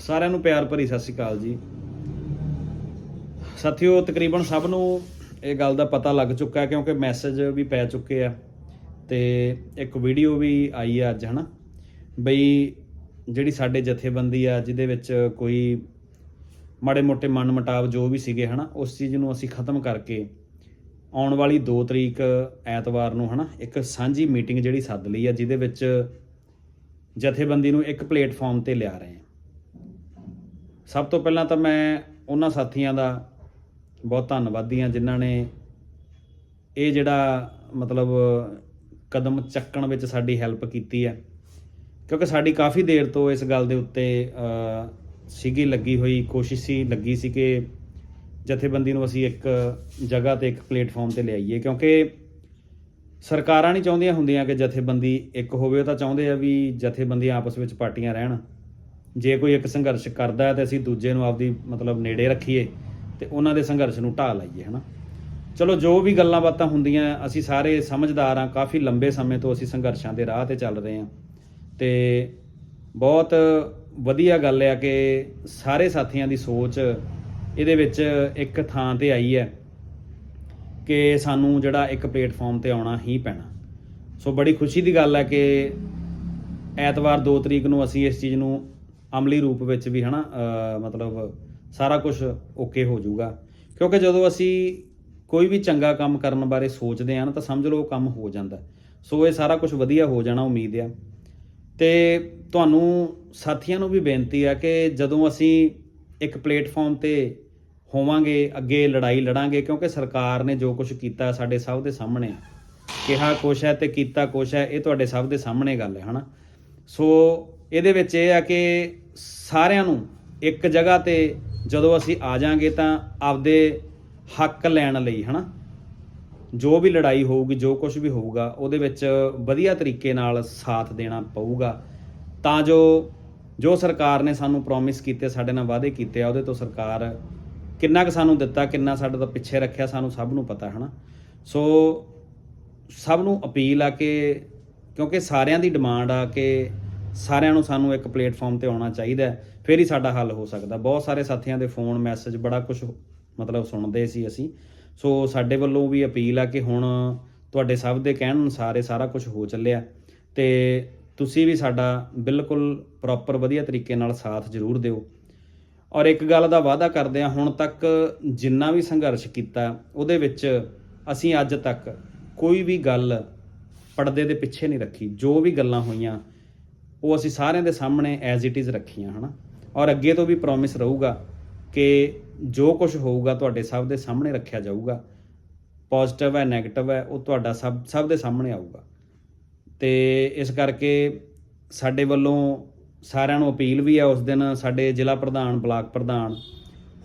ਸਾਰਿਆਂ ਨੂੰ ਪਿਆਰ ਭਰੀ ਸਤਿ ਸ਼੍ਰੀ ਅਕਾਲ ਜੀ। ਸਾਥੀਓ, ਤਕਰੀਬਨ ਸਭ ਨੂੰ ਇਹ ਗੱਲ ਦਾ ਪਤਾ ਲੱਗ ਚੁੱਕਾ ਕਿਉਂਕਿ ਮੈਸੇਜ ਵੀ ਪੈ ਚੁੱਕੇ ਆ ਤੇ ਇੱਕ ਵੀਡੀਓ ਵੀ ਆਈ ਆ ਅੱਜ, ਹਨਾ? ਬਈ ਜਿਹੜੀ ਸਾਡੇ ਜਥੇਬੰਦੀ ਆ, ਜਿਹਦੇ ਵਿੱਚ ਕੋਈ ਮਾੜੇ ਮੋਟੇ ਮਨ ਮਟਾਵ ਜੋ ਵੀ ਸੀਗੇ, ਹਨਾ? ਉਸ ਚੀਜ਼ ਨੂੰ ਅਸੀਂ ਖਤਮ ਕਰਕੇ ਆਉਣ ਵਾਲੀ 2 ਤਰੀਕ ਐਤਵਾਰ ਨੂੰ, ਹਨਾ? ਇੱਕ ਸਾਂਝੀ ਮੀਟਿੰਗ ਜਿਹੜੀ ਸੱਦ ਲਈ ਆ, ਜਿਹਦੇ ਵਿੱਚ ਜਥੇਬੰਦੀ ਨੂੰ ਇੱਕ ਪਲੇਟਫਾਰਮ ਤੇ ਲਿਆ ਰਹੇ ਹਾਂ ਸਭ ਤੋਂ ਪਹਿਲਾਂ ਤਾਂ ਮੈਂ ਉਹਨਾਂ ਸਾਥੀਆਂ ਦਾ ਬਹੁਤ ਧੰਨਵਾਦੀ ਹਾਂ ਜਿਨ੍ਹਾਂ ਨੇ ਇਹ ਜਿਹੜਾ ਮਤਲਬ ਕਦਮ ਚੱਕਣ ਵਿੱਚ ਸਾਡੀ ਹੈਲਪ ਕੀਤੀ ਹੈ। ਕਿਉਂਕਿ ਸਾਡੀ ਕਾਫੀ ਦੇਰ ਤੋਂ ਇਸ ਗੱਲ ਦੇ ਉੱਤੇ ਸੀਗੀ, ਲੱਗੀ ਹੋਈ ਕੋਸ਼ਿਸ਼ ਸੀ, ਲੱਗੀ ਸੀ ਕਿ ਜਥੇਬੰਦੀ ਨੂੰ ਅਸੀਂ ਇੱਕ ਜਗ੍ਹਾ ਤੇ ਇੱਕ ਪਲੇਟਫਾਰਮ ਤੇ ਲਿਆਈਏ। ਕਿਉਂਕਿ ਸਰਕਾਰਾਂ ਨਹੀਂ ਚਾਹੁੰਦੀਆਂ ਹੁੰਦੀਆਂ ਕਿ ਜਥੇਬੰਦੀ ਇੱਕ ਹੋਵੇ, ਉਹ ਤਾਂ ਚਾਹੁੰਦੇ ਆ ਵੀ ਜਥੇਬੰਦੀਆਂ ਆਪਸ ਵਿੱਚ ਪਾਰਟੀਆਂ ਰਹਿਣ। ਜੇ ਕੋਈ ਇੱਕ ਸੰਘਰਸ਼ ਕਰਦਾ ਹੈ ਤੇ ਅਸੀਂ ਦੂਜੇ ਨੂੰ ਆਪਦੀ, ਮਤਲਬ ਨੇੜੇ ਰੱਖੀਏ ਤੇ ਉਹਨਾਂ ਦੇ ਸੰਘਰਸ਼ ਨੂੰ ਢਾਹ ਲਾਈਏ, ਹਨਾ? ਚਲੋ, ਜੋ ਵੀ ਗੱਲਾਂ ਬਾਤਾਂ ਹੁੰਦੀਆਂ, ਅਸੀਂ ਸਾਰੇ ਸਮਝਦਾਰ ਹਾਂ, ਕਾਫੀ ਲੰਬੇ ਸਮੇਂ ਤੋਂ ਅਸੀਂ ਸੰਘਰਸ਼ਾਂ ਦੇ ਰਾਹ ਤੇ ਚੱਲ ਰਹੇ ਹਾਂ। ਤੇ ਬਹੁਤ ਵਧੀਆ ਗੱਲ ਆ ਕਿ ਸਾਰੇ ਸਾਥੀਆਂ ਦੀ ਸੋਚ ਇਹਦੇ ਵਿੱਚ ਇੱਕ ਥਾਂ ਤੇ ਆਈ ਹੈ ਕਿ ਸਾਨੂੰ ਜਿਹੜਾ ਇੱਕ ਪਲੇਟਫਾਰਮ ਤੇ ਆਉਣਾ ਹੀ ਪੈਣਾ। ਸੋ ਬੜੀ ਖੁਸ਼ੀ ਦੀ ਗੱਲ ਹੈ ਕਿ ਐਤਵਾਰ 2 ਤਰੀਕ ਨੂੰ ਅਸੀਂ ਇਸ ਚੀਜ਼ ਨੂੰ ਅਮਲੀ ਰੂਪ ਵਿੱਚ ਵੀ ਹਨਾ ਅ, ਮਤਲਬ ਸਾਰਾ ਕੁਝ ਓਕੇ ਹੋ ਜਾਊਗਾ। ਕਿਉਂਕਿ ਜਦੋਂ ਅਸੀਂ ਕੋਈ ਵੀ ਚੰਗਾ ਕੰਮ ਕਰਨ ਬਾਰੇ ਸੋਚਦੇ ਹਾਂ ਨਾ ਤਾਂ ਸਮਝ ਲਓ ਕੰਮ ਹੋ ਜਾਂਦਾ। ਸੋ ਇਹ ਸਾਰਾ ਕੁਝ ਵਧੀਆ ਹੋ ਜਾਣਾ ਉਮੀਦ ਆ। ਤੇ ਤੁਹਾਨੂੰ ਸਾਥੀਆਂ ਨੂੰ ਵੀ ਬੇਨਤੀ ਆ ਕਿ ਜਦੋਂ ਅਸੀਂ ਇੱਕ ਪਲੇਟਫਾਰਮ ਤੇ ਹੋਵਾਂਗੇ ਅੱਗੇ ਲੜਾਈ ਲੜਾਂਗੇ ਕਿਉਂਕਿ ਸਰਕਾਰ ਨੇ ਜੋ ਕੁਝ ਕੀਤਾ ਸਾਡੇ ਸਭ ਦੇ ਸਾਹਮਣੇ ਕਿਹਾ ਕੁਛ ਹੈ ਤੇ ਕੀਤਾ ਕੁਛ ਹੈ ਇਹ ਤੁਹਾਡੇ ਸਭ ਦੇ ਸਾਹਮਣੇ ਗੱਲ ਹੈ ਹਨਾ। ਸੋ ਇਹਦੇ ਵਿੱਚ ਇਹ ਆ ਕਿ ਸਾਰਿਆਂ ਨੂੰ ਇੱਕ ਜਗ੍ਹਾ ਤੇ ਜਦੋਂ ਅਸੀਂ ਆ ਜਾਾਂਗੇ ਤਾਂ ਆਪਦੇ ਹੱਕ ਲੈਣ ਲਈ, ਹਨਾ? ਜੋ ਵੀ ਲੜਾਈ ਹੋਊਗੀ, ਜੋ ਕੁਝ ਵੀ ਹੋਊਗਾ, ਉਹਦੇ ਵਿੱਚ ਵਧੀਆ ਤਰੀਕੇ ਨਾਲ ਸਾਥ ਦੇਣਾ ਪਊਗਾ। ਤਾਂ ਜੋ ਜੋ ਸਰਕਾਰ ਨੇ ਸਾਨੂੰ ਪ੍ਰੋਮਿਸ ਕੀਤੇ, ਸਾਡੇ ਨਾਲ ਵਾਅਦੇ ਕੀਤੇ ਆ, ਉਹਦੇ ਤੋਂ ਸਰਕਾਰ ਕਿੰਨਾ ਕੁ ਸਾਨੂੰ ਦਿੱਤਾ, ਕਿੰਨਾ ਸਾਡੇ ਤੋਂ ਪਿੱਛੇ ਰੱਖਿਆ, ਸਾਨੂੰ ਸਭ ਨੂੰ ਪਤਾ, ਹਨਾ? ਸੋ, ਸਭ ਨੂੰ ਅਪੀਲ ਆ ਕਿ, ਕਿਉਂਕਿ ਸਾਰਿਆਂ ਦੀ ਡਿਮਾਂਡ ਆ ਕਿ ਸਾਰਿਆਂ ਨੂੰ ਸਾਨੂੰ ਇੱਕ ਪਲੇਟਫਾਰਮ ਤੇ ਆਉਣਾ ਚਾਹੀਦਾ ਫਿਰ ਹੀ ਸਾਡਾ ਹੱਲ ਹੋ ਸਕਦਾ। ਬਹੁਤ ਸਾਰੇ ਸਾਥੀਆਂ ਦੇ ਫੋਨ, ਮੈਸੇਜ ਬੜਾ ਕੁਝ ਮਤਲਬ ਸੁਣਦੇ ਸੀ ਅਸੀਂ। ਸੋ ਸਾਡੇ ਵੱਲੋਂ ਵੀ ਅਪੀਲ ਆ ਕਿ ਹੁਣ ਤੁਹਾਡੇ ਸਭ ਦੇ ਕਹਿਣ ਅਨੁਸਾਰ ਇਹ ਸਾਰਾ ਕੁਝ ਹੋ ਚੱਲਿਆ। ਤੇ ਤੁਸੀਂ ਵੀ ਸਾਡਾ ਬਿਲਕੁਲ ਪ੍ਰੋਪਰ ਵਧੀਆ ਤਰੀਕੇ ਨਾਲ ਸਾਥ ਜ਼ਰੂਰ ਦਿਓ। ਔਰ ਇੱਕ ਗੱਲ ਦਾ ਵਾਅਦਾ ਕਰਦੇ ਆ ਹੁਣ ਤੱਕ ਜਿੰਨਾ ਵੀ ਸੰਘਰਸ਼ ਕੀਤਾ, ਉਹਦੇ ਵਿੱਚ ਅਸੀਂ ਅੱਜ ਤੱਕ ਕੋਈ ਵੀ ਗੱਲ ਪਰਦੇ ਦੇ ਪਿੱਛੇ ਨਹੀਂ ਰੱਖੀ। ਜੋ ਵੀ ਗੱਲਾਂ ਹੋਈਆਂ ਉਹ ਅਸੀਂ ਸਾਰਿਆਂ ਦੇ ਸਾਹਮਣੇ ਐਜ਼ ਇਟ ਇਜ਼ ਰੱਖੀਆਂ, ਹਨਾ? ਔਰ ਅੱਗੇ ਤੋਂ ਵੀ ਪ੍ਰੋਮਿਸ ਰਹੂਗਾ ਕਿ ਜੋ ਕੁਝ ਹੋਊਗਾ ਤੁਹਾਡੇ ਸਭ ਦੇ ਸਾਹਮਣੇ ਰੱਖਿਆ ਜਾਊਗਾ। ਪੋਜ਼ਿਟਿਵ ਹੈ 네ਗੇਟਿਵ ਹੈ, ਉਹ ਤੁਹਾਡਾ ਸਭ ਸਭ ਦੇ ਸਾਹਮਣੇ ਆਊਗਾ। ਤੇ ਇਸ ਕਰਕੇ ਸਾਡੇ ਵੱਲੋਂ ਸਾਰਿਆਂ ਨੂੰ ਅਪੀਲ ਵੀ ਹੈ ਉਸ ਦਿਨ ਸਾਡੇ ਜ਼ਿਲ੍ਹਾ ਪ੍ਰਧਾਨ, ਬਲਾਕ ਪ੍ਰਧਾਨ,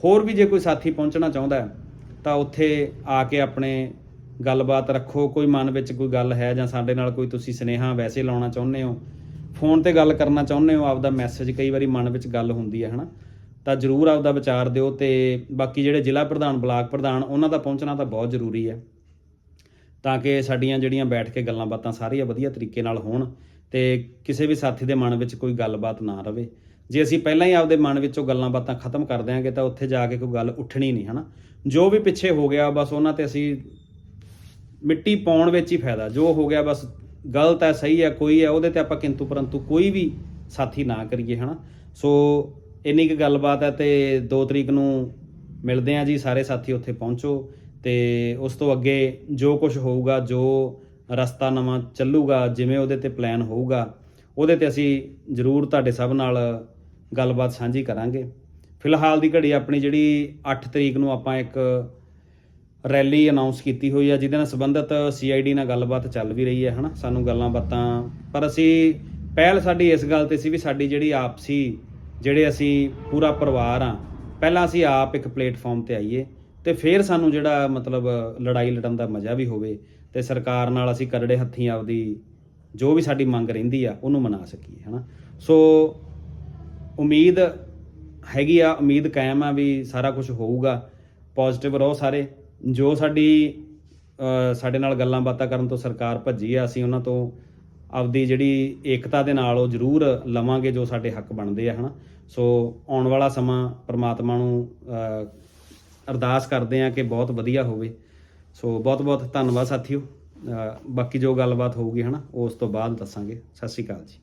ਹੋਰ ਵੀ ਜੇ ਕੋਈ ਸਾਥੀ ਪਹੁੰਚਣਾ ਚਾਹੁੰਦਾ ਹੈ, ਤਾਂ ਉੱਥੇ ਆ ਕੇ ਆਪਣੇ ਗੱਲਬਾਤ ਰੱਖੋ। ਕੋਈ ਮਨ ਵਿੱਚ ਕੋਈ ਗੱਲ ਹੈ ਜਾਂ ਸਾਡੇ ਨਾਲ ਕੋਈ ਤੁਸੀਂ ਸੁਨੇਹਾ ਵੈਸੇ ਲਾਉਣਾ ਚਾਹੁੰਦੇ ਹੋ ਫੋਨ ਤੇ ਗੱਲ ਕਰਨਾ ਚਾਹੁੰਦੇ ਹੋ, ਆਪਦਾ ਮੈਸੇਜ ਕਈ ਵਾਰੀ ਮਨ ਵਿੱਚ ਗੱਲ ਹੁੰਦੀ ਹੈ, ਹਨਾ? ਤਾਂ ਜਰੂਰ ਆਪਦਾ ਵਿਚਾਰ ਦਿਓ ਤੇ ਬਾਕੀ ਜਿਹੜੇ ਜ਼ਿਲ੍ਹਾ ਪ੍ਰਧਾਨ, ਬਲਾਕ ਪ੍ਰਧਾਨ, ਉਹਨਾਂ ਦਾ ਪਹੁੰਚਣਾ ਤਾਂ ਬਹੁਤ ਜ਼ਰੂਰੀ ਹੈ। ਤਾਂ ਕਿ ਸਾਡੀਆਂ ਜਿਹੜੀਆਂ ਬੈਠ ਕੇ ਗੱਲਾਂ ਬਾਤਾਂ ਸਾਰੀਆਂ ਵਧੀਆ ਤਰੀਕੇ ਨਾਲ ਹੋਣ ਤੇ ਕਿਸੇ ਵੀ ਸਾਥੀ ਦੇ ਮਨ ਵਿੱਚ ਕੋਈ ਗੱਲਬਾਤ ਨਾ ਰਵੇ। ਜੇ ਅਸੀਂ ਪਹਿਲਾਂ ਹੀ ਆਪਦੇ ਮਨ ਵਿੱਚੋਂ ਗੱਲਾਂ ਬਾਤਾਂ ਖਤਮ ਕਰ ਦਿਆਂਗੇ ਤਾਂ ਉੱਥੇ ਜਾ ਕੇ ਕੋਈ ਗੱਲ ਉੱਠਣੀ ਨਹੀਂ, ਹਨਾ? ਜੋ ਵੀ ਪਿੱਛੇ ਹੋ ਗਿਆ, ਬਸ ਉਹਨਾਂ ਤੇ ਅਸੀਂ ਮਿੱਟੀ ਪਾਉਣ ਵਿੱਚ ਹੀ ਫਾਇਦਾ। ਜੋ ਹੋ ਗਿਆ, ਬਸ ਗਲਤ ਹੈ, ਸਹੀ ਹੈ, ਕੋਈ ਹੈ, ਉਹਦੇ ਤੇ ਆਪਾਂ ਕਿੰਤੂ ਪਰੰਤੂ ਕੋਈ ਵੀ ਸਾਥੀ ਨਾ ਕਰੀਏ, ਹਨਾ? ਸੋ ਇੰਨੀ ਕੁ ਗੱਲਬਾਤ ਹੈ ਤੇ 2 ਤਰੀਕ ਨੂੰ ਮਿਲਦੇ ਆਂ ਜੀ, ਸਾਰੇ ਸਾਥੀ ਉੱਥੇ ਪਹੁੰਚੋ ਤੇ ਉਸ ਤੋਂ ਅੱਗੇ ਜੋ ਕੁਝ ਹੋਊਗਾ, ਜੋ ਰਸਤਾ ਨਵਾਂ ਚੱਲੂਗਾ, ਜਿਵੇਂ ਉਹਦੇ ਤੇ ਪਲਾਨ ਹੋਊਗਾ, ਉਹਦੇ ਤੇ ਅਸੀਂ ਜ਼ਰੂਰ ਤੁਹਾਡੇ ਸਭ ਨਾਲ ਗੱਲਬਾਤ ਸਾਂਝੀ ਕਰਾਂਗੇ। ਫਿਲਹਾਲ ਦੀ ਘੜੀ ਆਪਣੀ ਜਿਹੜੀ 8 ਤਰੀਕ ਨੂੰ ਆਪਾਂ ਇੱਕ ਰੈਲੀ ਅਨਾਉਂਸ ਕੀਤੀ ਹੋਈ ਆ, ਜਿਹਦੇ ਨਾਲ ਸੰਬੰਧਿਤ ਸੀਆਈਡੀ ਨਾਲ ਗੱਲਬਾਤ ਚੱਲ ਵੀ ਰਹੀ ਹੈ, ਹਨਾ? ਸਾਨੂੰ ਗੱਲਾਂ ਬਾਤਾਂ, ਪਰ ਅਸੀਂ ਪਹਿਲ ਸਾਡੀ ਇਸ ਗੱਲ ਤੇ ਸੀ ਵੀ ਸਾਡੀ ਜਿਹੜੀ ਆਪਸੀ, ਜਿਹੜੇ ਅਸੀਂ ਪੂਰਾ ਪਰਿਵਾਰ ਆ, ਪਹਿਲਾਂ ਅਸੀਂ ਆਪ ਇੱਕ ਪਲੇਟਫਾਰਮ ਤੇ ਆਈਏ ਤੇ ਫਿਰ ਸਾਨੂੰ ਜਿਹੜਾ ਮਤਲਬ ਲੜਾਈ ਲੜਨ ਦਾ ਮਜ਼ਾ ਵੀ ਹੋਵੇ ਤੇ ਸਰਕਾਰ ਨਾਲ ਅਸੀਂ ਕਰੜੇ ਹੱਥੀਂ ਆਪਦੀ ਜੋ ਵੀ ਸਾਡੀ ਮੰਗ ਰਹਿੰਦੀ ਆ, ਉਹਨੂੰ ਮਨਾ ਸਕੀਏ, ਹਨਾ? ਸੋ ਉਮੀਦ ਹੈਗੀ ਆ, ਉਮੀਦ ਕਾਇਮ ਆ ਵੀ ਸਾਰਾ ਕੁਝ ਹੋਊਗਾ ਪੋਜ਼ਿਟਿਵ ਰਹੋ ਸਾਰੇ। ਜੋ ਸਾਡੀ ਸਾਡੇ ਨਾਲ ਗੱਲਾਂ ਬਾਤਾਂ ਕਰਨ ਤੋਂ ਸਰਕਾਰ ਭੱਜੀ ਆ, ਅਸੀਂ ਉਹਨਾਂ ਤੋਂ ਆਪਦੀ ਜਿਹੜੀ ਏਕਤਾ ਦੇ ਨਾਲ ਉਹ ਜ਼ਰੂਰ ਲਵਾਂਗੇ ਜੋ ਸਾਡੇ ਹੱਕ ਬਣਦੇ ਆ, ਹਨਾ? ਸੋ ਆਉਣ ਵਾਲਾ ਸਮਾਂ ਪ੍ਰਮਾਤਮਾ ਨੂੰ ਅਰਦਾਸ ਕਰਦੇ ਆ ਕਿ ਬਹੁਤ ਵਧੀਆ ਹੋਵੇ। ਸੋ ਬਹੁਤ ਬਹੁਤ ਧੰਨਵਾਦ ਸਾਥੀਓ। ਬਾਕੀ ਜੋ ਗੱਲਬਾਤ ਹੋਊਗੀ, ਹਨਾ, ਉਸ ਤੋਂ ਬਾਅਦ ਦੱਸਾਂਗੇ। ਸਤਿ ਸ਼੍ਰੀ ਅਕਾਲ ਜੀ।